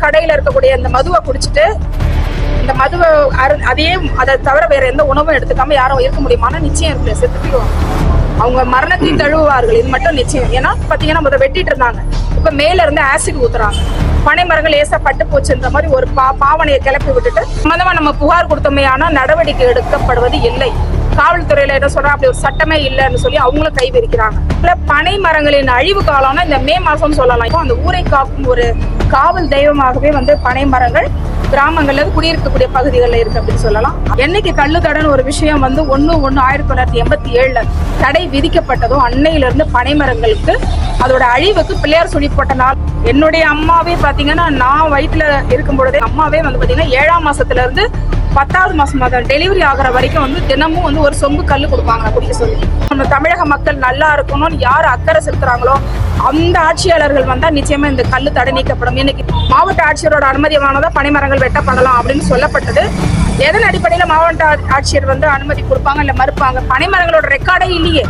கடையில இருக்கக்கூடிய இந்த மதுவை குடிச்சிட்டு இந்த மதுவை அரு- அதையே அதை தவிர வேற எந்த உணவும் எடுத்துக்காம யாரும் இருக்க முடியுமானா நிச்சயம் இருக்கு. செத்துக்குவாங்க அவங்க மரணத்தை தழுவுவார்கள். இது மட்டும் நிச்சயம். ஏன்னா பாத்தீங்கன்னா முத வெட்டிட்டு இருந்தாங்க. இப்ப மேல இருந்து ஆசிட் ஊத்துறாங்க. பனை மரங்கள் லேசா பட்டு போச்சுன்ற மாதிரி ஒரு பா பாவனையை கிளப்பி விட்டுட்டு சம்பந்தமா நம்ம புகார் கொடுத்தோமே ஆனா நடவடிக்கை எடுக்கப்படுவது இல்லை. காவல்துறையில என்ன சொல்றா? அப்படி ஒரு சட்டமே இல்லைன்னு சொல்லி அவங்களும் கை விரிக்கிறாங்க. இல்ல பனை மரங்களின் அழிவு காலம்னா இந்த மே மாசம் சொல்லலாம். அந்த ஊரை காக்கும் ஒரு காவல் தெய்வமாகவே வந்து பனை மரங்கள் கிராமங்கள்ல குடியிருக்கக்கூடிய பகுதிகளில் இருக்கு அப்படின்னு சொல்லலாம். என்னைக்கு கள்ளுக்கடன் ஒரு விஷயம் வந்து ஒன்னு ஒன்னு ஆயிரத்தி தொள்ளாயிரத்தி எண்பத்தி ஏழுல தடை விதிக்கப்பட்டதோ அன்னையில இருந்து பனை மரங்களுக்கு அதோட அழிவுக்கு பிள்ளையார் சொல்லி போட்ட நாள். என்னுடைய அம்மாவே பாத்தீங்கன்னா நான் வயிற்றுல இருக்கும் பொழுதே அம்மாவே வந்து பாத்தீங்கன்னா ஏழாம் மாசத்துல இருந்து பத்தாவது மாசம் மாதம் டெலிவரி ஆகுற வரைக்கும் வந்து தினமும் வந்து ஒரு சொம்பு கல் கொடுப்பாங்க குடிக்க சொல்லி. நம்ம தமிழக மக்கள் நல்லா இருக்கணும்னு யார் அக்கறை செலுத்துறாங்களோ அந்த ஆட்சியாளர்கள் வந்தா நிச்சயமா இந்த கல் தடை நீக்கப்படும். இன்னைக்கு மாவட்ட ஆட்சியரோட அனுமதி வாங்கினதான் பனைமரங்கள் வெட்டப்படலாம் அப்படின்னு சொல்லப்பட்டது. எதன் அடிப்படையில் மாவட்ட ஆட்சியர் வந்து அனுமதி கொடுப்பாங்க இல்லை மறுப்பாங்க? பனைமரங்களோட ரெக்கார்டே இல்லையே.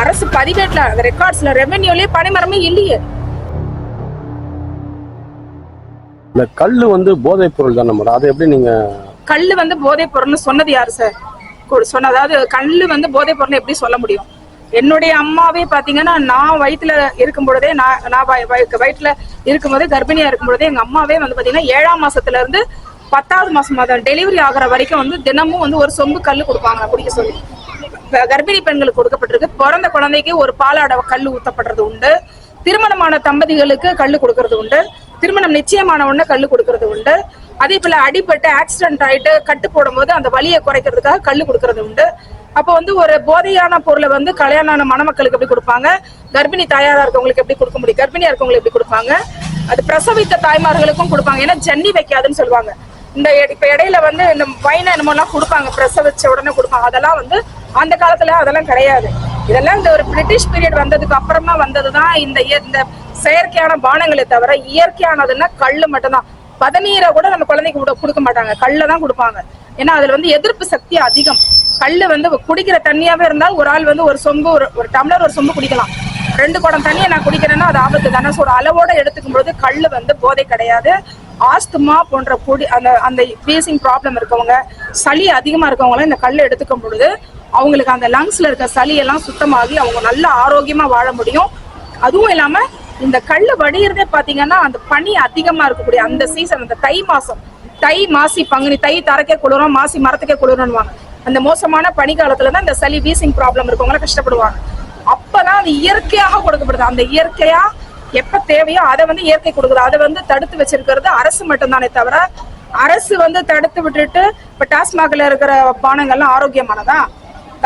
அரசு பதிவேட்டில் அந்த ரெக்கார்ட்ஸில் ரெவென்யூலேயே பனைமரமே இல்லையே. இந்த கல் வந்து போதைப் பொருள் தான் நம்ம அதை எப்படி நீங்கள் கல்லு வந்து போதைப் பொருள்னு சொன்னது யாரு சார் சொன்ன அதாவது கல்லு வந்து போதைப் பொருள் எப்படி சொல்ல முடியும்? என்னுடைய அம்மாவே பாத்தீங்கன்னா நான் வயிற்றுல இருக்கும் பொழுதே நான் நான் வயிற்றுல இருக்கும்போது கர்ப்பிணியா இருக்கும் பொழுதே எங்க அம்மாவே வந்து பாத்தீங்கன்னா ஏழாம் மாசத்துல இருந்து பத்தாவது மாசம் மாதம் டெலிவரி ஆகுற வரைக்கும் வந்து தினமும் வந்து ஒரு சொம்பு கல் கொடுப்பாங்க குடிக்க சொல்லி. கர்ப்பிணி பெண்களுக்கு கொடுக்கப்பட்டிருக்கு. பிறந்த குழந்தைக்கு ஒரு பாலாட கல் ஊத்தப்படுறது உண்டு. திருமணமான தம்பதிகளுக்கு கல்லு கொடுக்கறது உண்டு. திருமணம் நிச்சயமான உடனே கல்லு கொடுக்கறது உண்டு. அதே போல அடிபட்டு ஆக்சிடென்ட் ஆயிட்டு கட்டு போடும்போது அந்த வலியை குறைக்கிறதுக்காக கல் கொடுக்கறது உண்டு. அப்போ வந்து ஒரு போதையான பொருளை வந்து கல்யாணம் ஆன மணமக்களுக்கு எப்படி கொடுப்பாங்க? கர்ப்பிணி தாயாரா இருக்கவங்களுக்கு எப்படி கொடுக்க முடியும்? கர்ப்பிணியா இருக்கவங்களுக்கு எப்படி கொடுப்பாங்க? அது பிரசவித்த தாய்மார்களுக்கும் கொடுப்பாங்க. ஏன்னா ஜன்னி வைக்காதுன்னு சொல்லுவாங்க. இந்த இப்ப இடையில வந்து இந்த வைன் என்னமோலாம் கொடுப்பாங்க பிரசவிச்ச உடனே கொடுப்பாங்க. அதெல்லாம் வந்து அந்த காலத்துல அதெல்லாம் கிடையாது. இதெல்லாம் இந்த ஒரு பிரிட்டிஷ் பீரியட் வந்ததுக்கு அப்புறமா வந்ததுதான் இந்த இய- இந்த செயற்கையான பானங்களை தவிர இயற்கையானதுன்னா கல் மட்டும்தான். பதநீரை கூட நம்ம குழந்தைக்கு கொடுக்க மாட்டாங்க. கல்ல தான் கொடுப்பாங்க. ஏன்னா அதுல வந்து எதிர்ப்பு சக்தி அதிகம். கல் வந்து குடிக்கிற தண்ணியாவே இருந்தால் ஒரு ஆள் வந்து ஒரு சொம்பு ஒரு ஒரு டம்ளர் ஒரு சொம்பு குடிக்கலாம். ரெண்டு குடம் தண்ணியை நான் குடிக்கிறேன்னா அது ஆபத்து. தானே ஸோ அளவோட எடுத்துக்கும் பொழுது கல் வந்து போதை கிடையாது. ஆஸ்துமா போன்ற பொடி அந்த அந்த வீசிங் ப்ராப்ளம் இருக்கவங்க சளி அதிகமா இருக்கவங்களாம் இந்த கல் எடுத்துக்கும் பொழுது அவங்களுக்கு அந்த லங்ஸ்ல இருக்க சளி எல்லாம் சுத்தமாகி அவங்க நல்ல ஆரோக்கியமா வாழ முடியும். அதுவும் இல்லாம இந்த கல் வடிகிறதே பாத்தீங்கன்னா அந்த பனி அதிகமா இருக்கக்கூடிய அந்த சீசன் அந்த தை மாசம். தை மாசி பங்குனி தை தரக்கே குளிரும் மாசி மரத்துக்கே குளிரும்னுவாங்க. அந்த மோசமான பனி காலத்துல தான் இந்த சளி வீசிங் ப்ராப்ளம் இருக்கவங்களாம் கஷ்டப்படுவாங்க. அப்பதான் அது இயற்கையாக கொடுக்கப்படுது. அந்த இயற்கையா எப்ப தேவையோ அதை வந்து இயற்கை கொடுக்குது. அதை வந்து தடுத்து வச்சிருக்கிறது அரசு மட்டும்தானே தவிர அரசு வந்து தடுத்து விட்டுட்டு இப்ப டாஸ்மாக்ல இருக்கிற பானங்கள்லாம் ஆரோக்கியமானதா?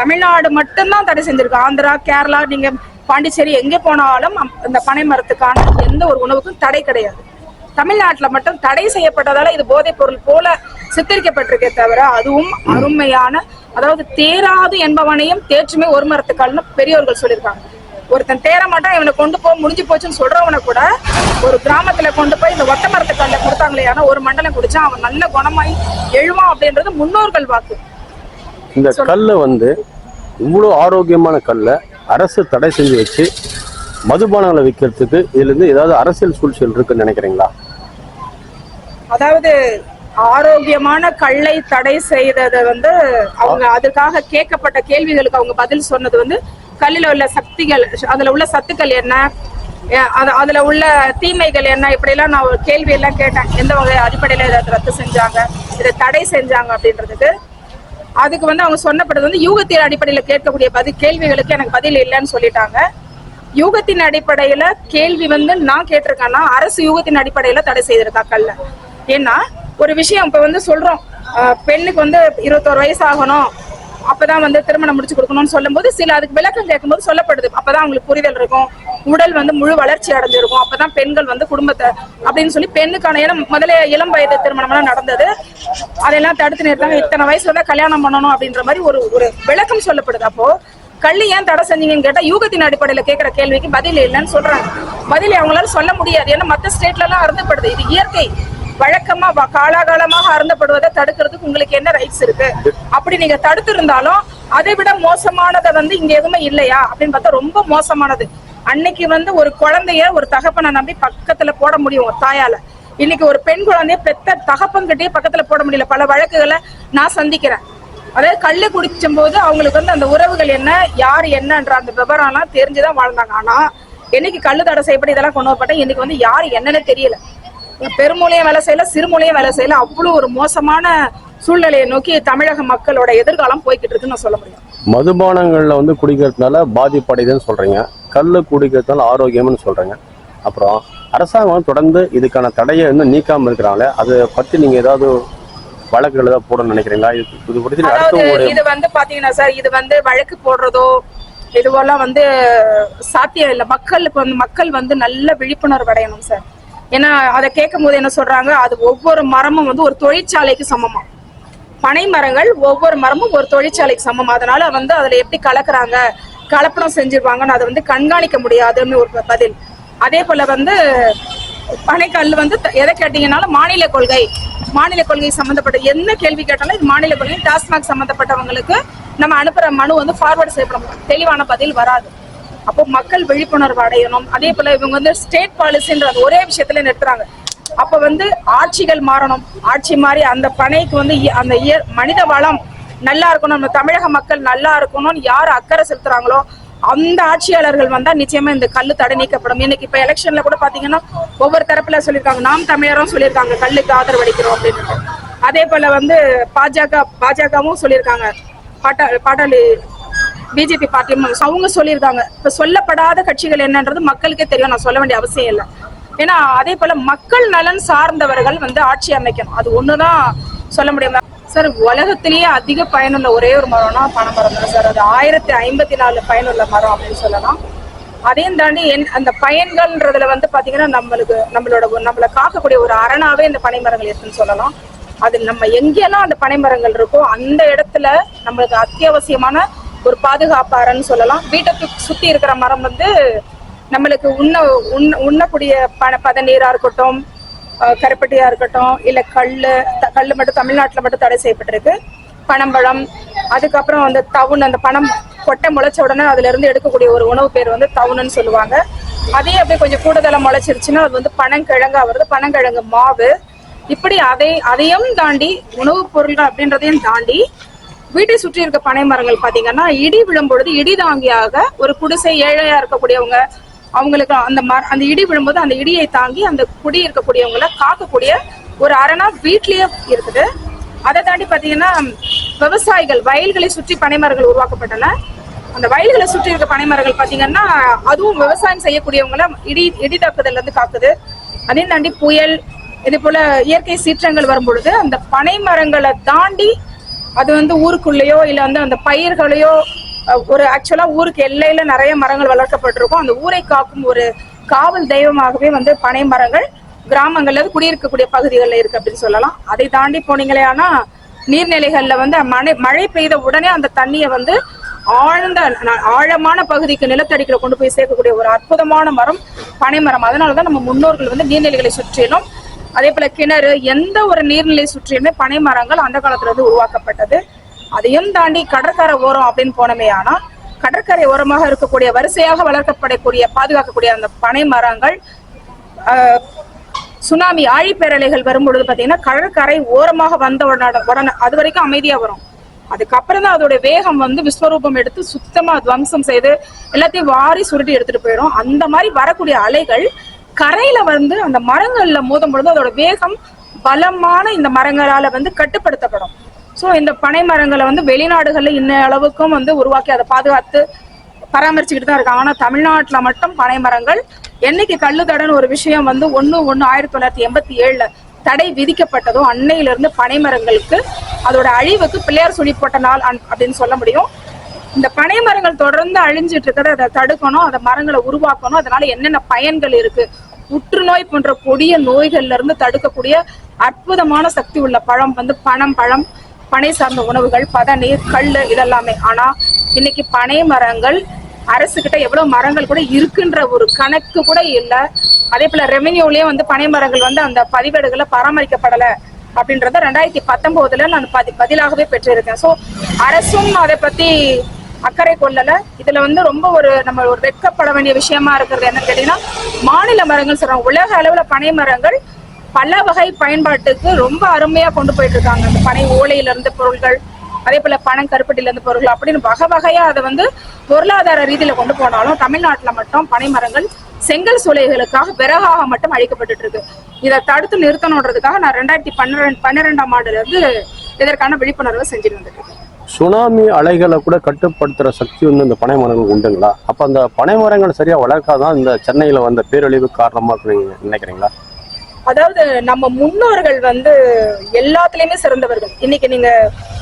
தமிழ்நாடு மட்டும்தான் தடை செஞ்சிருக்கு. ஆந்திரா கேரளா நீங்க பாண்டிச்சேரி எங்க போனாலும் இந்த பனை மரத்துக்கான எந்த ஒரு உணவுக்கும் தடை கிடையாது. தமிழ்நாட்டுல மட்டும் தடை செய்யப்பட்டதால இது போதைப் பொருள் போல சித்தரிக்கப்பட்டிருக்கே தவிர அதுவும் அருமையான அதாவது தேராது என்பவனையும் தேற்றுமே ஒரு மரத்துக்கால்னு பெரியவர்கள் சொல்லியிருக்காங்க. ஒருத்தன் தேர மாட்டான் இவனை கொண்டு போ முடிஞ்சு போச்சுன்னு சொல்றவனை கூட ஒரு கிராமத்துல கொண்டு போய் இந்த ஒட்ட மரத்துக்கால்ல கொடுத்தாங்களே ஆனா ஒரு மண்டலம் குடிச்சா அவன் நல்ல குணமாயி எழுவான் அப்படின்றது முன்னோர்கள் வாக்கு. இந்த கல்லை வந்து இவ்வளோ ஆரோக்கியமான கல்லை அரசு தடை செஞ்சு வச்சு மதுபானங்களை விற்கிறதுக்கு இதுல இருந்து ஏதாவது அரசியல் சூழ்ச்சிகள் இருக்குன்னு நினைக்கிறீங்களா? அதாவது ஆரோக்கியமான கல்லை தடை செய்தது வந்து அவங்க அதுக்காக கேட்கப்பட்ட கேள்விகளுக்கு அவங்க பதில் சொன்னது வந்து கல்லில் உள்ள சக்திகள் அதுல உள்ள சத்துக்கள் என்ன? அது- அதுல உள்ள தீமைகள் என்ன? இப்படியெல்லாம் நான் ஒரு கேள்வி எல்லாம் கேட்டேன். எந்த வகை அடிப்படையில இதை ரத்து செஞ்சாங்க? இதை தடை செஞ்சாங்க அப்படின்றதுக்கு. அதுக்கு வந்து அவங்க சொன்னப்பட்டது வந்து யூகத்தின் அடிப்படையில கேட்கக்கூடிய பதில் கேள்விகளுக்கு எனக்கு பதில் இல்லைன்னு சொல்லிட்டாங்க. யூகத்தின் அடிப்படையில கேள்வி வந்து நான் கேட்டிருக்கேன்னா அரசு யூகத்தின் அடிப்படையில தடை செய்திருக்கா கல்ல? ஏன்னா ஒரு விஷயம் இப்ப வந்து சொல்றோம். பெண்ணுக்கு வந்து இருபத்தோரு வயசு ஆகணும் அப்பதான் வந்து திருமணம் முடிச்சு கொடுக்கணும்னு சொல்லும்போது சில அதுக்கு விளக்கம் கேட்கும்போது சொல்லப்படுது. அப்பதான் அவங்களுக்கு புரிதல் இருக்கும். உடல் வந்து முழு வளர்ச்சி அடைஞ்சிருக்கும். அப்பதான் பெண்கள் வந்து குடும்பத்தை அப்படின்னு சொல்லி பெண்ணுக்கான ஏன்னா முதல்ல இளம் வயது திருமணம்லாம் நடந்தது. அதெல்லாம் தடுத்து நிறுத்தாங்க இத்தனை வயசுல தான் கல்யாணம் பண்ணணும் அப்படின்ற மாதிரி ஒரு ஒரு விளக்கம் சொல்லப்படுது. அப்போ கள்ளி ஏன் தடை செஞ்சீங்கன்னு கேட்டா யூகத்தின் அடிப்படையில கேட்கிற கேள்விக்கு பதில் இல்லைன்னு சொல்றாங்க. பதில் அவங்களால சொல்ல முடியாது. ஏன்னா மத்த ஸ்டேட்ல எல்லாம் அருந்தப்படுது. இது இயற்கை. வழக்கமா வ- காலாகாலமாக அருந்தப்படுவதை தடுக்கிறதுக்கு உங்களுக்கு என்ன ரைட்ஸ் இருக்கு? அப்படி நீங்க தடுத்து இருந்தாலும் அதை விட மோசமானதை வந்து இங்க எதுவுமே இல்லையா? அப்படின்னு பார்த்தா ரொம்ப மோசமானது. அன்னைக்கு வந்து ஒரு குழந்தைய ஒரு தகப்பனை நம்பி பக்கத்துல போட முடியும் ஒரு தாயால. இன்னைக்கு ஒரு பெண் குழந்தைய பெத்த தகப்பங்கிட்டே பக்கத்துல போட முடியல. பல வழக்குகளை நான் சந்திக்கிறேன். அதாவது கள்ளு குடிச்சும் போது அவங்களுக்கு வந்து அந்த உறவுகள் என்ன யார் என்னன்ற அந்த விவரம்லாம் தெரிஞ்சுதான் வாழ்ந்தாங்க. ஆனா என்னைக்கு கள்ளு தடை செய்யப்பட்டு இதெல்லாம் கொண்டு வரப்பட்டேன் இன்னைக்கு வந்து யார் என்னன்னு தெரியல. பெருமூலையும் வேலை செய்யல சிறுமூலையும் வேலை செய்யல. அவ்வளவு ஒரு மோசமான சூழ்நிலையை நோக்கி தமிழக மக்களோட எதிர்காலம் போய்கிட்டு இருக்குன்னு நான் சொல்ல முடியும். மதுபானங்கள்ல வந்து குடிக்கிறதுனால பாதிப்படையுதுன்னு சொல்றீங்க. கல்லு குடிக்கிறதுனால ஆரோக்கியம்னு சொல்றீங்க. அப்புறம் அரசாங்கம் தொடர்ந்து இதுக்கான தடையை இன்னும் நீக்காம இருக்கிறாங்களே அதை பத்தி நீங்க ஏதாவது வழக்குகள் ஏதாவது போடணும்னு நினைக்கிறீங்களா? அடுத்த இது வந்து பாத்தீங்கன்னா சார் இது வந்து வழக்கு போடுறதோ இதுவெல்லாம் வந்து சாத்தியம் இல்லை. மக்களுக்கு வந்து மக்கள் வந்து நல்ல விழிப்புணர்வு அடையணும் சார். ஏன்னா அதை கேட்கும் போது என்ன சொல்றாங்க அது ஒவ்வொரு மரமும் வந்து ஒரு தொழிற்சாலைக்கு சமமா? பனை மரங்கள் ஒவ்வொரு மரமும் ஒரு தொழிற்சாலைக்கு சமம்? அதனால வந்து அதுல எப்படி கலக்குறாங்க கலப்படம் செஞ்சிருவாங்கன்னு அதை வந்து கண்காணிக்க முடியாதுன்னு ஒரு பதில். அதே போல வந்து பனைக்கல் வந்து த- எதை கேட்டீங்கன்னாலும் மாநில கொள்கை. மாநில கொள்கை சம்பந்தப்பட்ட என்ன கேள்வி கேட்டாலும் இது மாநில கொள்கை டாஸ்மாக் சம்பந்தப்பட்டவங்களுக்கு நம்ம அனுப்புற மனு வந்து ஃபார்வர்ட் செய்யப்படும். தெளிவான பதில் வராது. அப்போ மக்கள் விழிப்புணர்வு அடையணும். அதே போல இவங்க வந்து ஸ்டேட் பாலிசின்ற ஒரே விஷயத்துல நிறுத்துறாங்க. அப்ப வந்து ஆட்சிகள் மாறணும். ஆட்சி மாறி அந்த பனைக்கு வந்து அந்த மனித வளம் நல்லா இருக்கணும். நம்ம தமிழக மக்கள் நல்லா இருக்கணும்னு யார் அக்கறை செலுத்துறாங்களோ அந்த ஆட்சியாளர்கள் வந்தா நிச்சயமா இந்த கல்லு தடை நீக்கப்படும். இன்னைக்கு இப்ப எலெக்ஷன்ல கூட பாத்தீங்கன்னா ஒவ்வொரு தரப்புல சொல்லியிருக்காங்க. நாம் தமிழரும் சொல்லியிருக்காங்க கல்லுக்கு ஆதரவு அளிக்கிறோம் அப்படின்னு அதே போல வந்து பாஜக பாஜகவும் சொல்லியிருக்காங்க. பாட்டா பாட்டாளி பிஜேபி பார்ட்டியும் அவங்க சொல்லியிருக்காங்க. இப்ப சொல்லப்படாத கட்சிகள் என்னன்றது மக்களுக்கே தெரியும். நான் சொல்ல வேண்டிய அவசியம் இல்லை. ஏன்னா அதே போல மக்கள் நலன் சார்ந்தவர்கள் வந்து ஆட்சி அமைக்கணும். அது ஒண்ணுதான் சொல்ல முடியும். சார் உலகத்திலேயே அதிக பயனுள்ள ஒரே ஒரு மரம்னா பனை மரம் தான் சார் அது ஆயிரத்தி ஐம்பத்தி நாலு பயனுள்ள மரம் அப்படின்னு சொல்லலாம். அதையும் தாண்டி என் அந்த பயன்கள்ன்றதுல வந்து பாத்தீங்கன்னா நம்மளுக்கு நம்மளோட நம்மளை காக்கக்கூடிய ஒரு அரணாவே இந்த பனைமரங்கள் இருக்குன்னு சொல்லலாம். அது நம்ம எங்கெல்லாம் அந்த பனைமரங்கள் இருக்கோ அந்த இடத்துல நம்மளுக்கு அத்தியாவசியமான ஒரு பாதுகாப்பாரன்னு சொல்லலாம். வீட்டை சுற்றி சுத்தி இருக்கிற மரம் வந்து நம்மளுக்கு உண்ண உண்ண உண்ணக்கூடிய பண பதநீராக இருக்கட்டும் கருப்பட்டியாக கருப்பட்டியா இருக்கட்டும் இல்ல கல்லு த- கல்லு மட்டும் தமிழ்நாட்டுல மட்டும் தடை செய்யப்பட்டிருக்கு. பனம்பழம் அதுக்கப்புறம் வந்து தவுன் அந்த பணம் கொட்டை முளைச்ச உடனே அதுல இருந்து எடுக்கக்கூடிய ஒரு உணவு பேர் வந்து தவுனுன்னு சொல்லுவாங்க. அதே அப்படியே கொஞ்சம் கூடுதலாக முளைச்சிருச்சுன்னா அது வந்து பனங்கிழங்கா வருது பனங்கிழங்கு மாவு. இப்படி அதை அதையும் தாண்டி உணவுப் பொருள்கள் அப்படின்றதையும் தாண்டி வீட்டை சுற்றி இருக்க பனை மரங்கள் பாத்தீங்கன்னா இடி விழும்பொழுது இடி தாங்கியாக ஒரு குடிசை ஏழையா இருக்கக்கூடியவங்க அவங்களுக்கு அந்த மர அந்த இடி விழும்போது அந்த இடியை தாங்கி அந்த குடி இருக்கக்கூடியவங்களை காக்கக்கூடிய ஒரு அரணா வீட்லயே இருக்குது. அதை தாண்டி பாத்தீங்கன்னா விவசாயிகள் வயல்களை சுற்றி பனைமரங்கள் உருவாக்கப்பட்டன. அந்த வயல்களை சுற்றி இருக்க பனைமரங்கள் பாத்தீங்கன்னா அதுவும் விவசாயம் செய்யக்கூடியவங்கள இடி இடி தாக்குதல்ல இருந்து காக்குது. அதையும் தாண்டி புயல் இது போல இயற்கை சீற்றங்கள் வரும் பொழுது அந்த பனை மரங்களை தாண்டி அது வந்து ஊருக்குள்ளேயோ இல்லை வந்து அந்த பயிர்களையோ ஒரு ஆக்சுவலாக ஊருக்கு எல்லையில நிறைய மரங்கள் வளர்க்கப்பட்டிருக்கும். அந்த ஊரை காக்கும் ஒரு காவல் தெய்வமாகவே வந்து பனை மரங்கள் கிராமங்களில் குடியிருக்கக்கூடிய பகுதிகளில் இருக்கு அப்படின்னு சொல்லலாம். அதை தாண்டி போனீங்களே ஆனால் நீர்நிலைகளில் வந்து மழை மழை பெய்த உடனே அந்த தண்ணியை வந்து ஆழ்ந்த ஆழமான பகுதிக்கு நிலத்தடிக்கில் கொண்டு போய் சேர்க்கக்கூடிய ஒரு அற்புதமான மரம் பனை மரம். அதனாலதான் நம்ம முன்னோர்கள் வந்து நீர்நிலைகளை சுற்றிலும் அதே போல கிணறு எந்த ஒரு நீர்நிலை சுற்றியுமே பனை மரங்கள் அந்த காலத்துல இருந்து உருவாக்கப்பட்டது. அதையும் தாண்டி கடற்கரை ஓரம் அப்படின்னு போனமே ஆனா கடற்கரை ஓரமாக இருக்கக்கூடிய வரிசையாக வளர்க்கப்படக்கூடிய பாதுகாக்கக்கூடிய அந்த பனை மரங்கள் ஆஹ், சுனாமி ஆழிப்பேரலைகள் வரும்பொழுது பாத்தீங்கன்னா கடற்கரை ஓரமாக வந்த உடனே உடனே அது வரைக்கும் அமைதியா வரும். அதுக்கப்புறம் தான் அதோட வேகம் வந்து விஸ்வரூபம் எடுத்து சுத்தமா துவம்சம் செய்து எல்லாத்தையும் வாரி சுருட்டி எடுத்துட்டு போயிடும். அந்த மாதிரி வரக்கூடிய அலைகள் கரையில வந்து அந்த மரங்கள்ல மோதும் பொழுது அதோட வேகம் பலமான இந்த மரங்களால வந்து கட்டுப்படுத்தப்படும். சோ இந்த பனை மரங்களை வந்து வெளிநாடுகள்ல இன்ன அளவுக்கும் வந்து உருவாக்கி அதை பாதுகாத்து பராமரிச்சுக்கிட்டு தான் இருக்காங்க. ஆனா தமிழ்நாட்டுல மட்டும் பனை மரங்கள் என்னைக்கு கள்ளுதடன் ஒரு விஷயம் வந்து ஒன்று ஒண்ணு ஆயிரத்தி தொள்ளாயிரத்தி எண்பத்தி ஏழுல தடை விதிக்கப்பட்டதோ அன்னையில இருந்து பனை மரங்களுக்கு அதோட அழிவுக்கு பிள்ளையார் சொல்லி போட்ட நாள் அப்படின்னு சொல்ல முடியும். இந்த பனை மரங்கள் தொடர்ந்து அழிஞ்சிட்டு இருக்கிறத அதை தடுக்கணும் அதை மரங்களை உருவாக்கணும் அதனால என்னென்ன பயன்கள் இருக்கு புற்றுநோய் போன்ற கொடிய நோய்கள்ல இருந்து தடுக்கக்கூடிய அற்புதமான சக்தி உள்ள பழம் வந்து பனம் பழம் பனை சார்ந்த உணவுகள் பதநீர் கல் இதெல்லாமே. ஆனா இன்னைக்கு பனை மரங்கள் அரசு கிட்ட எவ்வளவு மரங்கள் கூட இருக்குன்ற ஒரு கணக்கு கூட இல்ல. அதே போல ரெவென்யூலயே வந்து பனை மரங்கள் வந்து அந்த பதிவேடுகளை பராமரிக்கப்படல அப்படின்றத ரெண்டாயிரத்தி பத்தொன்பதுல நான் பதி பதிலாகவே பெற்றிருக்கேன். சோ அரசும் அதை பத்தி அக்கறை கொள்ளல. இதுல வந்து ரொம்ப ஒரு நம்ம ஒரு வெட்கப்பட வேண்டிய விஷயமா இருக்கிறது என்னன்னு கேட்டீங்கன்னா மாநில மரங்கள் சொல்றாங்க. உலக அளவுல பனை மரங்கள் பல வகை பயன்பாட்டுக்கு ரொம்ப அருமையா கொண்டு போயிட்டு இருக்காங்க. அந்த பனை ஓலையில இருந்து பொருட்கள் அதே போல பணம் கருப்பட்டில இருந்து பொருட்கள் அப்படின்னு வகை வகையா அதை வந்து பொருளாதார ரீதியில கொண்டு போனாலும் தமிழ்நாட்டுல மட்டும் பனை மரங்கள் செங்கல் சூளைகளுக்காக விறகாக மட்டும் அழிக்கப்பட்டுட்டு இருக்கு. இதை தடுத்து நிறுத்தணுன்றதுக்காக நான் ரெண்டாயிரத்தி பன்னிரெண்டு பன்னிரெண்டாம் ஆண்டுல இருந்து இதற்கான விழிப்புணர்வை செஞ்சுட்டு வந்துட்டு இருக்கேன். சுனாமி அலைகளை கூட கட்டுப்படுத்துகிற சக்தி வந்து இந்த பனை மரங்கள் உண்டுங்களா? அப்போ அந்த பனை மரங்கள் சரியாக வளர்க்காதான் இந்த சென்னையில் வந்த பேரழிவு காரணமாக நினைக்கிறீங்களா? அதாவது நம்ம முன்னோர்கள் வந்து எல்லாத்துலயுமே சிறந்தவர்கள். இன்னைக்கு நீங்க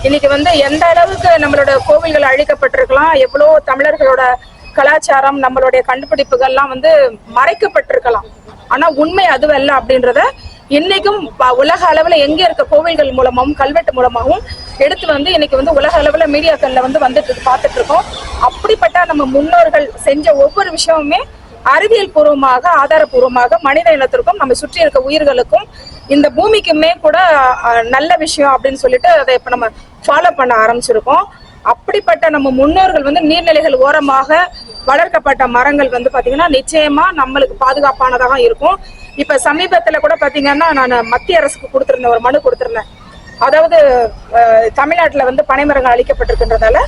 இன்னைக்கு வந்து எந்த அளவுக்கு நம்மளோட கோவில்கள் அழிக்கப்பட்டிருக்கலாம் எவ்வளோ தமிழர்களோட கலாச்சாரம் நம்மளுடைய கண்டுபிடிப்புகள்லாம் வந்து மறைக்கப்பட்டிருக்கலாம். ஆனா உண்மை அதுவல்ல அப்படின்றத இன்னைக்கும் ப- உலக அளவுல எங்க இருக்க கோவில்கள் மூலமாகவும் கல்வெட்டு மூலமாகவும் எடுத்து வந்து இன்னைக்கு வந்து உலக அளவுல மீடியாக்கள்ல வந்து வந்துட்டு இருக்கு, பார்த்துட்டு இருக்கோம். அப்படிப்பட்ட நம்ம முன்னோர்கள் செஞ்ச ஒவ்வொரு விஷயமுமே அறிவியல் பூர்வமாக ஆதாரபூர்வமாக மனித இனத்திற்கும் நம்ம சுற்றி இருக்க உயிர்களுக்கும் இந்த பூமிக்குமே கூட நல்ல விஷயம் அப்படின்னு சொல்லிட்டு அதை இப்ப நம்ம ஃபாலோ பண்ண ஆரம்பிச்சிருக்கோம். அப்படிப்பட்ட நம்ம முன்னோர்கள் வந்து நீர்நிலைகள் ஓரமாக வளர்க்கப்பட்ட மரங்கள் வந்து பாத்தீங்கன்னா நிச்சயமா நம்மளுக்கு பாதுகாப்பானதாக இருக்கும். இப்ப சமீபத்துல கூட பாத்தீங்கன்னா நான் மத்திய அரசுக்கு கொடுத்திருந்தேன் ஒரு மனு கொடுத்திருந்தேன். அதாவது தமிழ்நாட்டுல வந்து பனைமரங்கள் அழிக்கப்பட்டிருக்கின்றதால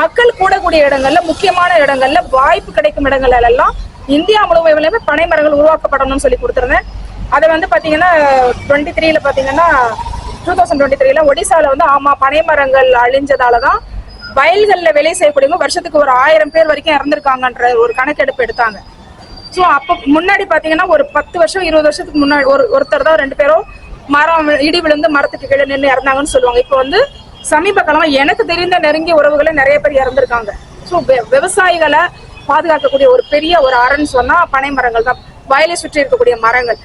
மக்கள் கூடக்கூடிய இடங்கள்ல முக்கியமான இடங்கள்ல வாய்ப்பு கிடைக்கும் இடங்கள்ல எல்லாம் இந்தியா முழுவதுமே பனை மரங்கள் உருவாக்கப்படணும்னு சொல்லி கொடுத்துருந்தேன். அதை வந்து பாத்தீங்கன்னா டுவெண்ட்டி த்ரீல பாத்தீங்கன்னா டூ தௌசண்ட் டுவெண்ட்டி த்ரீல ஒடிசால வந்து ஆமா பனை மரங்கள் அழிஞ்சதாலதான் வயல்களில் வேலை செய்யக்கூடியவங்க வருஷத்துக்கு ஒரு ஆயிரம் பேர் வரைக்கும் இறந்துருக்காங்கன்ற ஒரு கணக்கெடுப்பு எடுத்தாங்க. ஸோ அப்போ முன்னாடி பார்த்தீங்கன்னா ஒரு பத்து வருஷம் இருபது வருஷத்துக்கு முன்னாடி ஒரு ஒருத்தர் தான் ரெண்டு பேரும் மரம் இடி விழுந்து மரத்துக்கு கீழே நின்று இறந்தாங்கன்னு சொல்லுவாங்க. இப்போ வந்து சமீப காலமாக எனக்கு தெரிந்த நெருங்கிய உறவுகளை நிறைய பேர் இறந்துருக்காங்க. ஸோ விவசாயிகளை பாதுகாக்கக்கூடிய ஒரு பெரிய ஒரு அரண் சொன்னால் பனை மரங்கள் தான். வயலை சுற்றி இருக்கக்கூடிய மரங்கள்.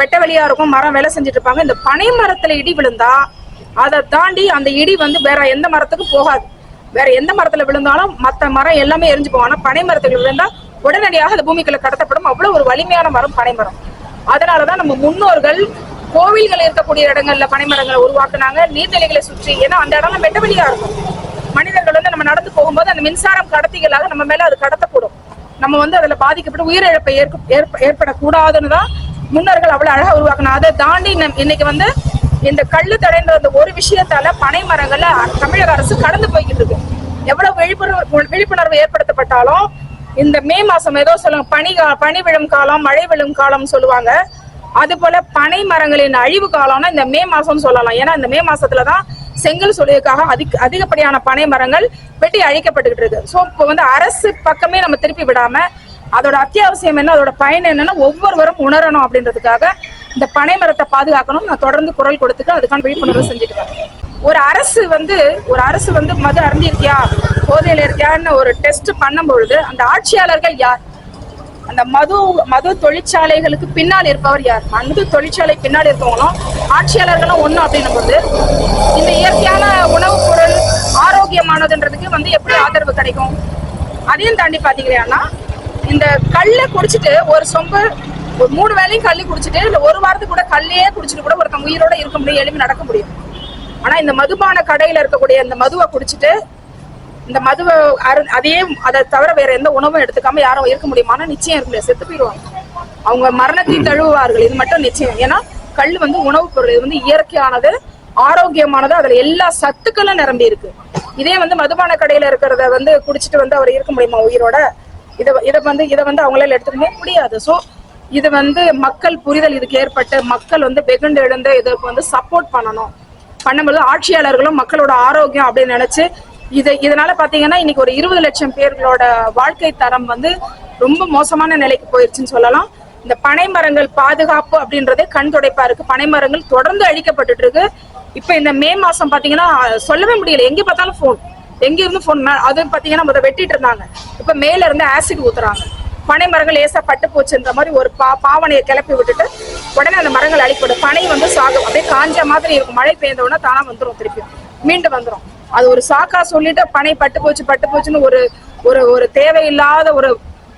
வெட்ட வெளியா இருக்கும் மரம் வேலை செஞ்சுட்டு இருப்பாங்க. இந்த பனை மரத்துல இடி விழுந்தா அதை தாண்டி அந்த இடி வந்து வேற எந்த மரத்துக்கும் போகாது. வேற எந்த மரத்துல விழுந்தாலும் மற்ற மரம் எல்லாமே எரிஞ்சு போகும். ஆனால் பனை மரத்துல விழுந்தா உடனடியாக அந்த பூமிக்குள்ள கடத்தப்படும். அவ்வளவு ஒரு வலிமையான மரம் பனைமரம். அதனாலதான் நம்ம முன்னோர்கள் கோவில்கள் இருக்கக்கூடிய இடங்கள்ல பனைமரங்களை உருவாக்குனாங்க. நீர்நிலைகளை சுற்றி ஏன்னா அந்த இடம்லாம் வெட்ட இருக்கும். மனிதர்கள் வந்து நம்ம நடந்து போகும்போது அந்த மின்சாரம் கடத்திகளாக நம்ம மேல அது கடத்தக்கூடும் நம்ம வந்து அதுல பாதிக்கப்பட்டு உயிரிழப்பை ஏற்ப- ஏற்படக்கூடாதுன்னு தான் முன்னோர்கள் அவ்வளவு அழகா உருவாக்கணும் அதை தாண்டி இன்னைக்கு வந்து இந்த கல்லு தடைன்ற அந்த ஒரு விஷயத்தால பனை மரங்களை தமிழக அரசு கடந்து போய்கிட்டு இருக்கு. எவ்வளவு விழிப்புணர்வு விழிப்புணர்வு ஏற்படுத்தப்பட்டாலும் இந்த மே மாசம் ஏதோ சொல்லுவாங்க பனி பனி விழும் காலம் மழை விழும் காலம் சொல்லுவாங்க. அது போல பனை மரங்களின் அழிவு காலம்னா இந்த மே மாசம் சொல்லலாம். ஏன்னா இந்த மே மாசத்துலதான் செங்கல் சொல்லியதுக்காக அதிக அதிகப்படியான பனை மரங்கள் வெட்டி அழிக்கப்பட்டுக்கிட்டு இருக்கு. ஸோ இப்போ வந்து அரசு பக்கமே நம்ம திருப்பி விடாம அதோட அத்தியாவசியம் என்ன அதோட பயன் என்னன்னா ஒவ்வொருவரும் உணரணும் அப்படின்றதுக்காக இந்த பனை மரத்தை பாதுகாக்கணும். நான் தொடர்ந்து குரல் கொடுத்துட்டு அதுக்கான விழிப்புணர்வு செஞ்சுட்டு வரேன். ஒரு அரசு வந்து ஒரு அரசு வந்து மது அருந்திருக்கியா? போதையில இருக்கியான்னு ஒரு டெஸ்ட் பண்ணும் பொழுது அந்த ஆட்சியாளர்கள் யார்? அந்த மது மது தொழிற்சாலைகளுக்கு பின்னால் இருப்பவர் யார்? மது தொழிற்சாலை பின்னால் இருக்கவங்களும் ஆட்சியாளர்களும் ஒண்ணும் அப்படின்னும் போது இந்த இயற்கையான உணவுப் பொருள் ஆரோக்கியமானதுன்றதுக்கு வந்து எப்படி ஆதரவு கிடைக்கும்? அதையும் தாண்டி பாத்தீங்கன்னா இந்த கல்லை குடிச்சிட்டு ஒரு சொம்பு ஒரு மூணு வேளையும் கள்ளி குடிச்சிட்டு இல்ல ஒரு வாரத்துக்கு கூட கல்லையே குடிச்சிட்டு கூட ஒருத்தன் உயிரோட இருக்க முடியும் எளிமையாக நடக்க முடியும். ஆனா இந்த மதுபான கடையில இருக்கக்கூடிய இந்த மதுவை குடிச்சிட்டு இந்த மதுவை அரு- அதையே அதை தவிர வேற எந்த உணவும் எடுத்துக்காம யாரும் இருக்க முடியுமானா நிச்சயம் இருக்க செத்து போயிடுவாங்க. அவங்க மரணத்தை தழுவுவார்கள். இது மட்டும் நிச்சயம். ஏன்னா கல் வந்து உணவுப் பொருள். இது வந்து இயற்கையானது ஆரோக்கியமானது. அதுல எல்லா சத்துக்களும் நிரம்பி இருக்கு. இதே வந்து மதுபான கடையில இருக்கிறத வந்து குடிச்சிட்டு வந்து அவர் இருக்க முடியுமா உயிரோட? இதை இதை வந்து இதை வந்து அவங்களால எடுத்துக்கவே முடியாது. ஸோ இது வந்து மக்கள் புரிதல். இதுக்கு ஏற்பட்டு மக்கள் வந்து வெகுண்டு எழுந்து இதற்கு வந்து சப்போர்ட் பண்ணணும். பண்ணும்போது ஆட்சியாளர்களும் மக்களோட ஆரோக்கியம் அப்படின்னு நினைச்சு இது இதனால பாத்தீங்கன்னா இன்னைக்கு ஒரு இருபது லட்சம் பேர்களோட வாழ்க்கை தரம் வந்து ரொம்ப மோசமான நிலைக்கு போயிருச்சுன்னு சொல்லலாம். இந்த பனை மரங்கள் பாதுகாப்பு அப்படின்றதே கண் துடைப்பா இருக்கு. பனை மரங்கள் தொடர்ந்து அழிக்கப்பட்டுட்டு இருக்கு இப்ப இந்த மே மாசம் பாத்தீங்கன்னா சொல்லவே முடியல. எங்க பார்த்தாலும் போன் எங்க இருந்து போன் அது பாத்தீங்கன்னா முத வெட்டிட்டு இருந்தாங்க. இப்ப மேல இருந்து ஆசிட் ஊத்துறாங்க. பனை மரங்கள் லேசா பட்டு போச்சுன்ற மாதிரி ஒரு பா பாவனையை கிளப்பி விட்டுட்டு உடனே அந்த மரங்கள் அழிப்படும் பனை வந்து சாகும். அப்படியே காஞ்ச மாதிரி இருக்கும். மழை பெய்ந்த தானாக தானா திருப்பி. மீண்டு வந்துடும் அது ஒரு சாக்கா சொல்லிட்டு பனை பட்டு போச்சு பட்டு போச்சுன்னு ஒரு ஒரு ஒரு தேவையில்லாத ஒரு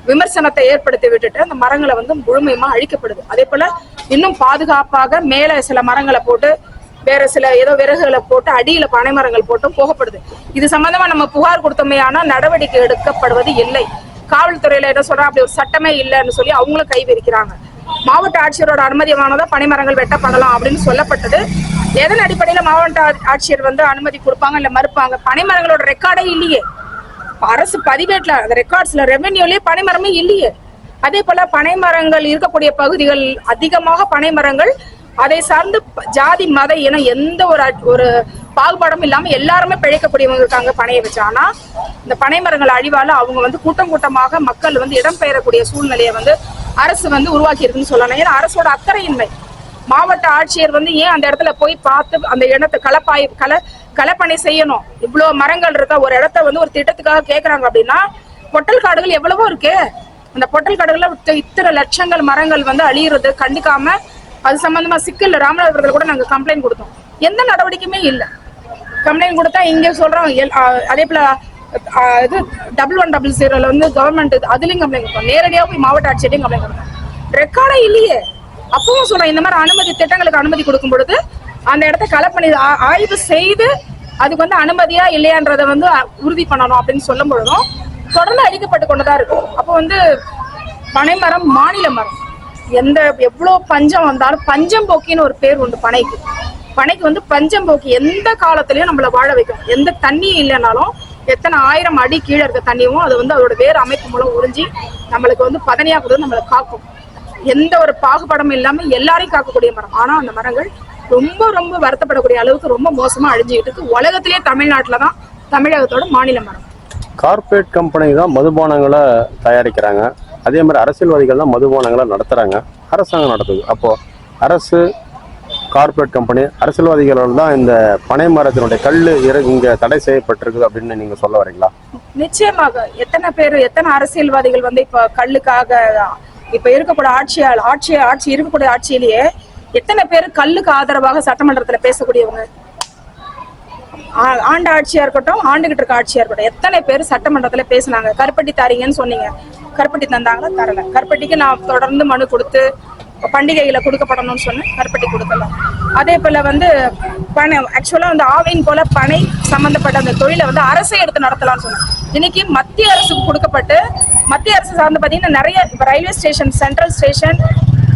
விமர்சனத்தை ஏற்படுத்தி விட்டுட்டு அந்த மரங்களை வந்து முழுமையுமா அழிக்கப்படுது. அதே போல இன்னும் பாதுகாப்பாக மேல சில மரங்களை போட்டு வேற சில ஏதோ விறகுகளை போட்டு அடியில பனை மரங்கள் போட்டும் போகப்படுது. இது சம்பந்தமா நம்ம புகார் கொடுத்தோமே நடவடிக்கை எடுக்கப்படுவது இல்லை. காவல்துறையில என்ன சொல்றாங்க அப்படி ஒரு சட்டமே இல்லைன்னு சொல்லி அவங்களும் கை விரிக்கிறாங்க. மாவட்ட ஆட்சியரோட அனுமதி வாங்கினதான் பனைமரங்கள் வெட்டப்படலாம் அப்படின்னு சொல்லப்பட்டது. எதன் அடிப்படையில மாவட்ட ஆட்சியர் வந்து அனுமதி கொடுப்பாங்க இல்ல மறுப்பாங்க? பனைமரங்களோட ரெக்கார்டே இல்லையே. அரசு பதிவேட்ல அந்த ரெக்கார்ட்ஸ்ல ரெவென்யூலயே பனைமரமே இல்லையே. அதே போல பனைமரங்கள் இருக்கக்கூடிய பகுதிகள் அதிகமாக பனைமரங்கள் அதை சார்ந்து ஜாதி மத என எந்த ஒரு அட்- ஒரு பாகுபாடும் இல்லாம எல்லாருமே பிழைக்கக்கூடியவங்க இருக்காங்க பனையை வச்சு. ஆனா இந்த பனைமரங்கள் அழிவால அவங்க வந்து கூட்டம் கூட்டமாக மக்கள் வந்து இடம்பெயரக்கூடிய சூழ்நிலையை வந்து அரசு வந்து உருவாக்கி இருக்குன்னு சொல்லலாம். ஏன்னா அரசோட அக்கறையின்மை. மாவட்ட ஆட்சியர் வந்து ஏன் அந்த இடத்துல போய் பார்த்து அந்த இடத்தை கலப்பாய் கல களப்பணி செய்யணும்? இவ்வளவு மரங்கள் இருக்கா? ஒரு இடத்த வந்து ஒரு திட்டத்துக்காக கேட்குறாங்க அப்படின்னா பொட்டல் காடுகள் எவ்வளவோ இருக்கு. அந்த பொட்டல் காடுகள்ல இத்தனை லட்சங்கள் மரங்கள் வந்து அழியிறது கண்டுக்காம அது சம்பந்தமா சிக்கல் ராமநாதபுரத்துல கூட நாங்க கம்ப்ளைண்ட் கொடுத்தோம். எந்த நடவடிக்கையுமே இல்லை. கம்ப்ளைண்ட் கொடுத்தா இங்க சொல்றோம் எல்- அதே போல இது டபுள் ஒன் டபுள் ஜீரோல வந்து கவர்மெண்ட் அதுலயும் கம்ப்ளைண்ட் கொடுத்தோம். நேரடியாக போய் மாவட்ட ஆட்சியரையும் கம்ப்ளைண்ட் கொடுத்தோம். ரெக்கார்டே இல்லையே. அப்பவும் சொல்றேன் இந்த மாதிரி அனுமதி திட்டங்களுக்கு அனுமதி கொடுக்கும் பொழுது அந்த இடத்த களப்பணி பண்ணி ஆய்வு செய்து அதுக்கு வந்து அனுமதியா இல்லையான்றதை வந்து உறுதி பண்ணணும் அப்படின்னு சொல்லும் பொழுதும் தொடர்ந்து அழிக்கப்பட்டு கொண்டுதான் இருக்கும். அப்போ வந்து பனைமரம் மாநில மரம். எந்த எவ்வளோ பஞ்சம் வந்தாலும் பஞ்சம் போக்கின்னு ஒரு பேர் உண்டு பனைக்கு. பனைக்கு வந்து பஞ்சம் போக்கி எந்த காலத்திலயும் நம்மள வாழ வைக்கும். எந்த தண்ணி இல்லைனாலும் எத்தனை ஆயிரம் அடி கீழே இருக்க தண்ணியும் அது வந்து அதோட வேறு அமைப்பு மூலம் உறிஞ்சி நம்மளுக்கு வந்து பதனியாக கொடுத்து நம்மளை காக்கும். எந்த ஒரு பாகுபாடும் இல்லாம எல்லாரையும் காக்கக்கூடிய மரம். ஆனா அந்த மரங்கள் ரொம்ப ரொம்ப வருத்தப்படக்கூடிய அளவுக்கு ரொம்ப மோசமா அழிஞ்சுக்கிட்டு இருக்கு. உலகத்திலேயே தமிழ்நாட்டில் தான் தமிழகத்தோட மாநில மரம். கார்ப்பரேட் கம்பெனி தான் மதுபானங்களை தயாரிக்கிறாங்க. அதே மாதிரி அரசியல்வாதிகள் தான் மதுபானங்களை நடத்துறாங்க. அரசாங்கம் நடத்துது. அப்போ அரசு கார்ப்பரேட் கம்பெனி அரசியல்வாதிகளால் தான் இந்த பனை மரத்தினுடைய கல் இங்கே இங்க தடை செய்யப்பட்டிருக்குது அப்படின்னு நீங்க சொல்ல வரீங்களா? நிச்சயமாக. எத்தனை பேர் எத்தனை அரசியல்வாதிகள் வந்து இப்போ கல்லுக்காக இப்போ இருக்கக்கூடிய ஆட்சியால் ஆட்சி ஆட்சி இருக்கக்கூடிய ஆட்சியிலேயே எத்தனை பேர் கல்லுக்கு ஆதரவாக சட்டமன்றத்துல பேசக்கூடியவங்க? ஆ- ஆட்சியா இருக்கட்டும் ஆண்டுகிட்டு இருக்க ஆட்சியா இருக்கட்டும் எத்தனை பேர் சட்டமன்றத்துல பேசுனாங்க? கருப்பட்டி தாரீங்கன்னு சொன்னீங்க. கருப்பட்டி தந்தாங்களா தரல. கருப்பட்டிக்கு நான் தொடர்ந்து மனு கொடுத்து பண்டிகையில் கொடுக்கப்படணும்னு சொன்னேன். கருப்பட்டி கொடுக்கல. அதே போல வந்து பனை ஆக்சுவலா வந்து ஆவின் போல பனை சம்பந்தப்பட்ட அந்த தொழிலை வந்து அரசே எடுத்து நடத்தலாம்னு சொன்னேன். இன்னைக்கு மத்திய அரசுக்கு கொடுக்கப்பட்டு மத்திய அரசு சார்ந்து பாத்தீங்கன்னா நிறைய இப்போ railway station central station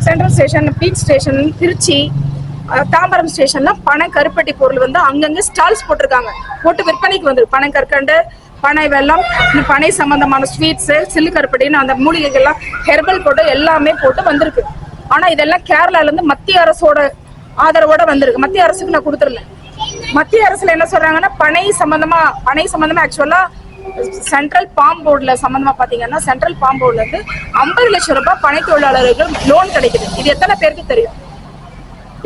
central station beach station Trichy Tambaram ஸ்டேஷன்ல பனை கருப்பட்டி பொருள் வந்து அங்கங்க ஸ்டால்ஸ் போட்டிருக்காங்க. போட்டு விற்பனைக்கு வந்து பனை கற்கண்டு பனை வெள்ளம் இந்த பனை சம்பந்தமான ஸ்வீட்ஸு சில்லு கருப்பட்டின்னு அந்த மூலிகைகள்லாம் ஹெர்பல் போட்டு எல்லாமே போட்டு வந்திருக்கு. ஆனால் இதெல்லாம் கேரளாலேருந்து மத்திய அரசோட ஆதரவோட வந்திருக்கு. மத்திய அரசுக்கு நான் கொடுத்துருந்தேன் மத்திய அரசுல என்ன சொல்றாங்கன்னா பனை சம்பந்தமா பனை சம்பந்தமா ஆக்சுவலா சென்ட்ரல் பாம் போர்டுல சம்பந்தமா பாத்தீங்கன்னா சென்ட்ரல் பாம் போர்டுல இருந்து ஐம்பது லட்சம் ரூபாய் பனை தொழிலாளர்கள் லோன் கிடைக்குது. இது எத்தனை பேருக்கு தெரியும்?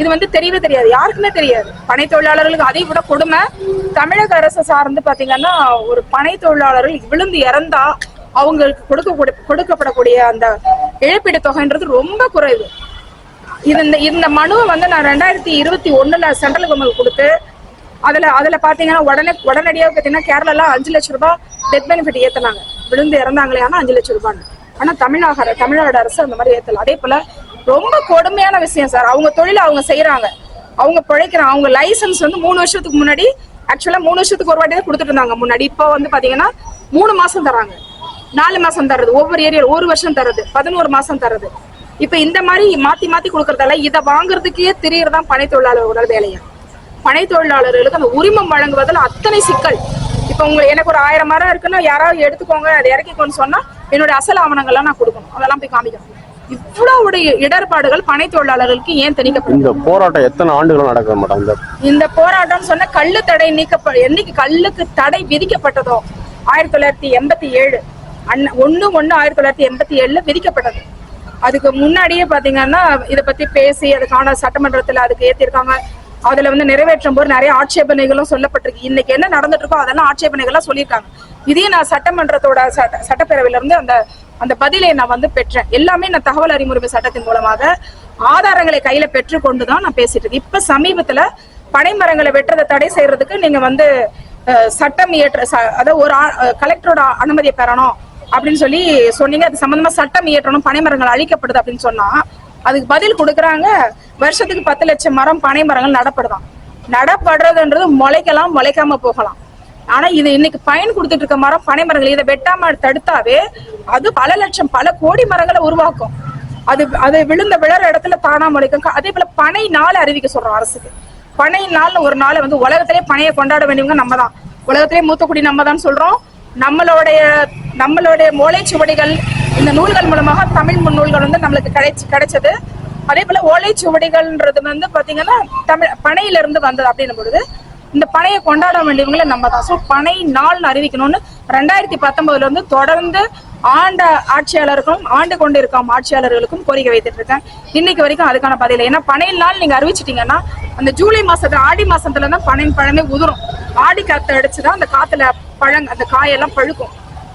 இது வந்து தெரியவே தெரியாது. யாருக்குமே தெரியாது. பனை தொழிலாளர்களுக்கு அதை விட கொடுமை. தமிழக அரசு சார்ந்து பாத்தீங்கன்னா ஒரு பனை தொழிலாளர்கள் விழுந்து இறந்தா அவங்களுக்கு கொடுக்க கொடுக்கப்படக்கூடிய அந்த இழப்பீடு தொகைன்றது ரொம்ப குறைவு. இது இந்த இந்த மனுவை வந்து நான் ரெண்டாயிரத்தி இருபத்தி ஒண்ணுல சென்ட்ரல் கவர்மெண்ட் கொடுத்து அதுல அதுல பாத்தீங்கன்னா உடனே உடனடியாக பாத்தீங்கன்னா கேரளால அஞ்சு லட்சம் ரூபாய் டெத் பெனிஃபிட் ஏத்தினாங்க. விழுந்து இறந்தாங்களே ஆனா அஞ்சு லட்சம் ரூபான்னு. ஆனா தமிழக தமிழ்நாடு அரசு அந்த மாதிரி ஏத்தல. அதே போல ரொம்ப கொடுமையான விஷயம் சார். அவங்க தொழிலை அவங்க செய்யறாங்க அவங்க பிழைக்கிறாங்க. அவங்க லைசன்ஸ் வந்து மூணு வருஷத்துக்கு முன்னாடி ஆக்சுவலா மூணு வருஷத்துக்கு ஒரு வாட்டி தான் கொடுத்துட்டு இருந்தாங்க முன்னாடி. இப்போ வந்து பாத்தீங்கன்னா மூணு மாசம் தராங்க நாலு மாசம் தர்றது. ஒவ்வொரு ஏரியாவில் ஒரு வருஷம் தர்றது. பதினோரு மாசம் தர்றது. இப்ப இந்த மாதிரி மாத்தி மாத்தி கொடுக்கறதால இதை வாங்குறதுக்கே தெரியறதான் பனை தொழிலாளர்களோட வேலையா? பனை தொழிலாளர்களுக்கு அந்த உரிமம் வழங்குவதில் அத்தனை சிக்கல். இப்ப உங்களுக்கு எனக்கு ஒரு ஆயிரம் மரம் இருக்குன்னா யாராவது எடுத்துக்கோங்க அதை இறக்கிக்கோன்னு சொன்னா என்னோட அசல் ஆவணங்கள்லாம் நான் கொடுக்கணும். அதெல்லாம் போய் காமிக்கணும். இவ்வளவு இடர்பாடுகள் பனை தொழிலாளர்களுக்கு ஏன் திணிக்கப்படும் இந்த போராட்டம் எத்தனை ஆண்டுகள் நடக்குது மேடம் இந்த போராட்டம் சொன்ன கள்ளு தடை நீக்கப்ப என்னைக்கு கல்லுக்கு தடை விதிக்கப்பட்டதோ ஆயிரத்தி தொள்ளாயிரத்தி எண்பத்தி ஏழு அண்ண ஒண்ணு ஒண்ணு ஆயிரத்தி தொள்ளாயிரத்தி எண்பத்தி ஏழுல விதிக்கப்பட்டது. அதுக்கு முன்னாடியே பாத்தீங்கன்னா இத பத்தி பேசி அதுக்கான சட்டமன்றத்துல அதுக்கு ஏத்திருக்காங்க. அதுல வந்து நிறைவேற்றும் போது நிறைய ஆட்சேபனைகளும் சொல்லப்பட்டிருக்கு. இன்னைக்கு என்ன நடந்துட்டு இருக்கோ அதெல்லாம் ஆட்சேபனைகள்லாம் சொல்லியிருக்காங்க. இதையும் நான் சட்டமன்றத்தோட சட்ட சட்டப்பேரவையில இருந்து அந்த அந்த பதிலை நான் வந்து பெற்றேன். எல்லாமே நான் தகவல் அறிமுறை சட்டத்தின் மூலமாக ஆதாரங்களை கையில பெற்றுக்கொண்டு தான் நான் பேசிட்டு இருக்கேன் இப்ப சமீபத்துல பனைமரங்களை வெட்டுறதை தடை செய்யறதுக்கு நீங்க வந்து சட்டம் இயற்ற ச- அதாவது ஒரு கலெக்டரோட அனுமதியை பெறணும் அப்படின்னு சொல்லி சொன்னீங்க. அது சம்பந்தமா சட்டம் இயற்றணும் பனைமரங்கள் அழிக்கப்படுது அப்படின்னு சொன்னா அதுக்கு பதில் கொடுக்குறாங்க. வருஷத்துக்கு பத்து லட்சம் மரம் பனை மரங்கள் நடப்படுதான். நடப்படுறதுன்றது முளைக்கலாம் முளைக்காம போகலாம். ஆனா இது இன்னைக்கு பயன் கொடுத்துட்டு இருக்க மரம் பனை மரங்கள். இதை வெட்டாம தடுத்தாவே அது பல லட்சம் பல கோடி மரங்களை உருவாக்கும். அது அது விழுந்த விழற இடத்துல தானா முளைக்கும். அதே போல பனை நாள் அறிவிக்க சொல்றோம் அரசுக்கு. பனை நாள்னு ஒரு நாளை வந்து உலகத்திலே பனையை கொண்டாட வேண்டியவங்க நம்ம தான் உலகத்திலே மூத்தக்குடி நம்ம தான் சொல்றோம். நம்மளுடைய நம்மளுடைய ஓலைச்சுவடிகள் இந்த நூல்கள் மூலமாக தமிழ் முன்னூல்கள் வந்து நம்மளுக்கு கிடைச்சு கிடைச்சது. அதே போல ஓலைச்சுவடிகள்ன்றது வந்து பாத்தீங்கன்னா தமிழ் பனையில இருந்து வந்தது அப்படின்னும் பொழுது இந்த பனையை கொண்டாட வேண்டியவங்களை நம்ம தான் ஸோ பனை நாள்னு அறிவிக்கணும்னு ரெண்டாயிரத்தி பத்தொன்பதுல இருந்து தொடர்ந்து ஆண்ட ஆட்சியாளருக்கும் ஆண்டு கொண்டு இருக்கும் ஆட்சியாளர்களுக்கும் கோரிக்கை வைத்துட்டு இருக்கேன். இன்னைக்கு வரைக்கும் அதுக்கான பதில் ஏன்னா பனை நாள் நீங்க அறிவிச்சிட்டீங்கன்னா அந்த ஜூலை மாசத்துல ஆடி மாசத்துல தான் பனை பழமே உதிரும். ஆடி காத்து அடிச்சுதான் அந்த காத்துல பழங்க அந்த காயெல்லாம் பழுக்கும்.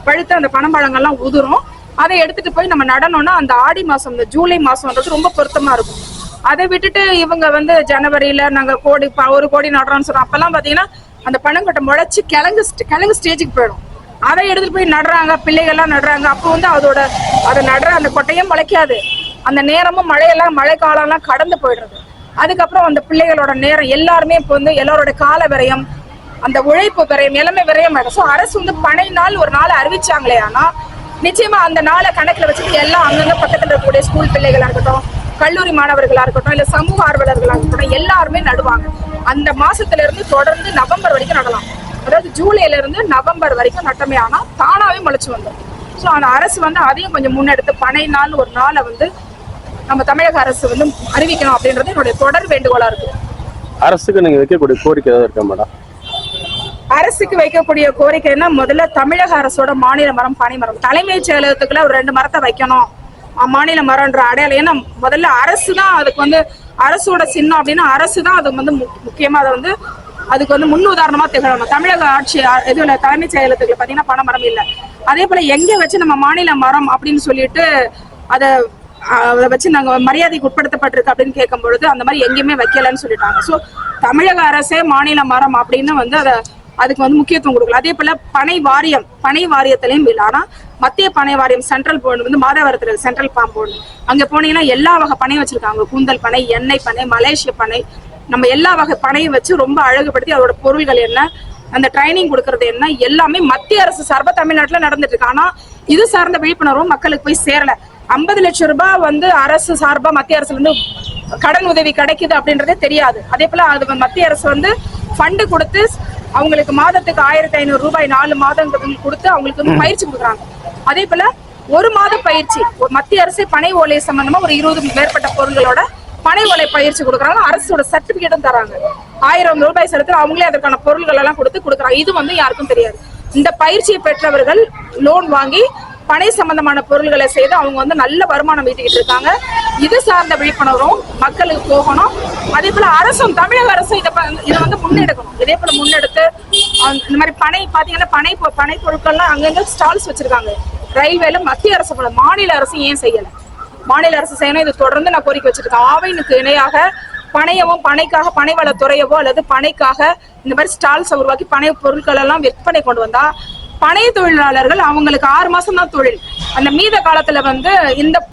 பழுத்து அந்த பனம்பழங்கள்லாம் உதிரும். அதை எடுத்துட்டு போய் நம்ம நடனோம்னா அந்த ஆடி மாசம் இந்த ஜூலை மாசம்ன்றது ரொம்ப பொருத்தமா இருக்கும். அதை விட்டுட்டு இவங்க வந்து ஜனவரியில நாங்க கோடி ப- ஒரு கோடி நடுறோம்னு சொல்றோம் அப்பெல்லாம் பாத்தீங்கன்னா அந்த பனங்கொட்டை முளைச்சு கிழங்கு கிழங்கு ஸ்டேஜுக்கு போயிடும். அதை எடுத்துட்டு போய் நடுறாங்க பிள்ளைகள்லாம் நடுறாங்க. அப்போ வந்து அதோட அதை நடுற அந்த கொட்டையும் முளைக்காது. அந்த நேரமும் மழையெல்லாம் மழை காலம்லாம் கடந்து போயிடுறது. அதுக்கப்புறம் அந்த பிள்ளைகளோட நேரம் எல்லாருமே இப்போ வந்து எல்லாரோட கால விரயம் அந்த உழைப்பு விரயம் எல்லாமே விரயம் ஆயிடும் ஸோ அரசு வந்து பனை நாள் ஒரு நாள் அறிவிச்சாங்களே ஆனா நிச்சயமா அந்த நாளை கணக்குல வச்சுட்டு எல்லாம் அங்கங்க பக்கத்துல இருக்கக்கூடிய ஸ்கூல் பிள்ளைகளா இருக்கட்டும் கல்லூரி மாணவர்களா இருக்கட்டும் இல்ல சமூக ஆர்வலர்களா இருக்கட்டும் எல்லாருமே நடுவாங்க. அந்த மாசத்துல இருந்து தொடர்ந்து நவம்பர் வரைக்கும் நடலாம். அதாவது ஜூலைல இருந்து நவம்பர் வரைக்கும் நட்டமே ஆனா தானாவே முளைச்சு வந்துடும் ஸோ அந்த அரசு வந்து அதையும் கொஞ்சம் முன்னெடுத்து பனை நாள் ஒரு நாளை வந்து நம்ம தமிழக அரசு வந்து அறிவிக்கணும் அப்படின்றது என்னுடைய தொடர் வேண்டுகோளா இருக்கு. அரசுக்கு நீங்க வைக்கக்கூடிய கோரிக்கை ஏதாவது இருக்கா மேடம்? அரசுக்கு வைக்கக்கூடிய கோரிக்கைன்னா முதல்ல தமிழக அரசோட மாநில மரம் பனை மரம். தலைமைச் செயலகத்துக்குள்ள ஒரு ரெண்டு மரத்தை வைக்கணும். மாநில மரம்ன்ற அடையாளம். ஏன்னா முதல்ல அரசு தான் அதுக்கு வந்து அரசோட சின்னம் அப்படின்னா அரசு தான் அது வந்து மு- முக்கியமா அதை வந்து அதுக்கு வந்து முன் உதாரணமா திகழணும். தமிழக ஆட்சி இதுல தலைமைச் செயலகத்துக்கு பாத்தீங்கன்னா பனை மரம் இல்லை. அதே போல எங்க வச்சு நம்ம மாநில மரம் அப்படின்னு சொல்லிட்டு அதை அதை வச்சு நாங்க மரியாதைக்கு உட்படுத்தப்பட்டிருக்கு அப்படின்னு கேட்கும் பொழுது அந்த மாதிரி எங்கேயுமே வைக்கலன்னு சொல்லிட்டாங்க. சோ தமிழக அரசே மாநில மரம் அப்படின்னு வந்து அதை அதுக்கு வந்து முக்கியத்துவம் கொடுக்கல அதே போல பனை வாரியம் பனை வாரியத்திலையும் இல்லை. ஆனா மத்திய பனை வாரியம் சென்ட்ரல் போர்டு வந்து மாதவரத்துல சென்ட்ரல் பாம் போர்டு அங்க போனீங்கன்னா எல்லா வகை பனை வச்சிருக்காங்க. கூந்தல் பனை எண்ணெய் பனை மலேசிய பனை. நம்ம எல்லா வகை பனையும் வச்சு ரொம்ப அழகுபடுத்தி அதோட பொருள்கள் என்ன அந்த ட்ரைனிங் கொடுக்கறது என்ன எல்லாமே மத்திய அரசு சார்பாக தமிழ்நாட்டுல நடந்துட்டு இருக்கு. ஆனா இது சார்ந்த விழிப்புணர்வும் மக்களுக்கு போய் சேரல. ஐம்பது லட்சம் ரூபாய் வந்து அரசு சார்பா மத்திய அரசுல இருந்து கடன் உதவி கிடைக்குது அப்படின்றதே தெரியாது. அதே போல அது மத்திய அரசு வந்து ஃபண்டு கொடுத்து அவங்களுக்கு மாதத்துக்கு ஆயிரத்தி ஐநூறு ரூபாய் நாலு மாதங்களுக்கு கொடுத்து அவங்களுக்கு வந்து பயிற்சி கொடுக்குறாங்க. அதே போல ஒரு மாத பயிற்சி மத்திய அரசே பனை ஓலை சம்பந்தமா ஒரு இருபது மேற்பட்ட பொருள்களோட பனை ஓலை பயிற்சி கொடுக்குறாங்க. அரசோட சர்டிபிகேட்டும் தராங்க. ஆயிரம் ரூபாய் செலுத்தி அவங்களே அதற்கான பொருள்கள் எல்லாம் கொடுத்து கொடுக்குறாங்க. இது வந்து யாருக்கும் தெரியாது. இந்த பயிற்சியை பெற்றவர்கள் லோன் வாங்கி பனை சம்பந்தமான பொருள்களை செய்து அவங்க வந்து நல்ல வருமானம் ஈட்டிக்கிட்டு இருக்காங்க. இது சார்ந்த விழிப்புணர்வும் மக்களுக்கு போகணும். அதே போல அரசும் தமிழக அரசும் இதை ப- இதை வந்து முன்னெடுக்கணும். இதே போல முன்னெடுத்து இந்த மாதிரி பனை பாத்தீங்கன்னா பனை பொ- பனை பொருட்கள்லாம் அங்கங்க ஸ்டால்ஸ் வச்சிருக்காங்க. ரயில்வேல மத்திய அரசு போல மாநில அரசு ஏன் செய்யல? மாநில அரசு செய்யணும் இது தொடர்ந்து நான் கோரிக்கை வச்சிருக்கேன். ஆவைனுக்கு இணையாக பனையவும் பனைக்காக பனை வளத்துறையவோ அல்லது பனைக்காக இந்த மாதிரி ஸ்டால்ஸை உருவாக்கி பனை பொருட்கள் எல்லாம் விற்பனை கொண்டு வந்தா பனை தொழிலாளர்கள் அவங்களுக்கு ஆறு மாசம் தான் தொழில். அந்த மீத காலத்துல வந்து இந்த